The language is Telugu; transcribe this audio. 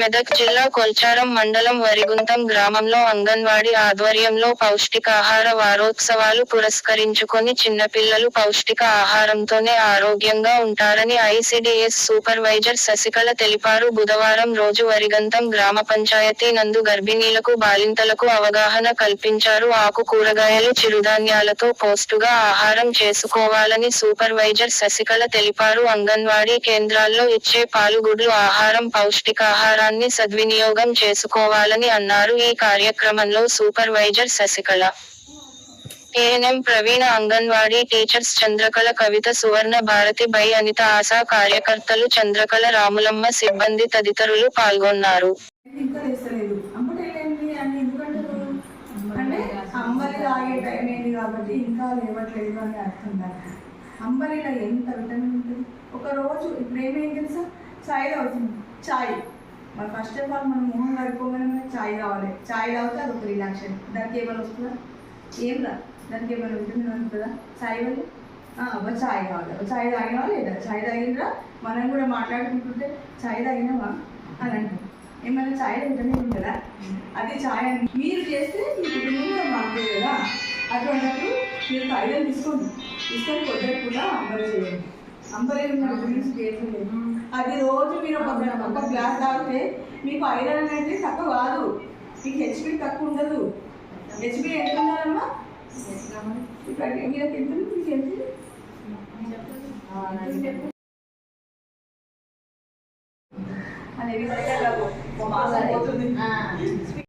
మెదక్ జిల్లా కొల్చారం మండలం వరిగుంతం గ్రామంలో అంగన్వాడీ ఆధ్వర్యంలో పౌష్టికాహార వారోత్సవాలు పురస్కరించుకొని చిన్నపిల్లలు పౌష్టిక ఆహారంతోనే ఆరోగ్యంగా ఉంటారని ఐసిడిఎస్ సూపర్వైజర్ శశికళ తెలిపారు. బుధవారం రోజు వరిగంతం గ్రామ పంచాయతీ నందు గర్భిణీలకు బాలింతలకు అవగాహన కల్పించారు. ఆకు కూరగాయలు చిరుధాన్యాలతో పోస్టుగా ఆహారం చేసుకోవాలని సూపర్వైజర్ శశికళ తెలిపారు. అంగన్వాడీ కేంద్రాల్లో ఇచ్చే పాలుగుడ్లు ఆహారం పౌష్టికాహారాన్ని సద్వినియోగం చేసుకోవాలని అన్నారు. ఈ కార్యక్రమంలో supervisor Sasikala. ANM Praveena anganwadi teachers Chandrakala Kavitha Suvarna Bharathi by Anitha ASHA కార్యకర్తలు చంద్రకళ రాములమ్మ సిబ్బంది తదితరులు పాల్గొన్నారు. ఇంకా అంబలిలో ఎంత విటమిన్ ఉంటుంది? ఒక రోజు ఇప్పుడు ఏమేం తెలుసా? చాయ్ అవుతుంది చాయ్ మరి ఫస్ట్ ఆఫ్ ఆల్ మనం మొహం కడుక్కోగానే మనకి చాయ్ కావాలి. చాయ్ తాగితే అది ఒక రిలాక్షన్ దానికి ఏమైనా వస్తుందా? ఏం రా? దానికి ఏమైనా ఉంటుంది? ఉంటుందా చాయ్ వల్ల అబ్బా చాయ్ కావాలి. చాయ్ తాగినావా లేదా? చాయ్ తాగినరా మనం కూడా మాట్లాడుకుంటుంటే చాయ్ తాగినావా? అని అంటాం ఏమైనా చాయ్ విటమిన్ ఉంటుందా? అది చాయ్ అని. మీరు చేస్తే మీ కుటుంబంలో కూడా మారుతుంది కదా. అటువంటిప్పుడు మీరు ఐరన్ తీసుకోండి. తీసుకొని పొద్దున కూడా చేయండి. అది రోజు మీరు ఒక గ్లా- ఒక గ్లాస్ తాగితే మీకు ఐరన్ అనేది తక్కువ కాదు. మీకు హెచ్పి తక్కువ ఉండదు. హెచ్పి ఎంత ఉండాలమ్మా? మీరు ఎంత? మీకు ఎంత. అనేది పోతుంది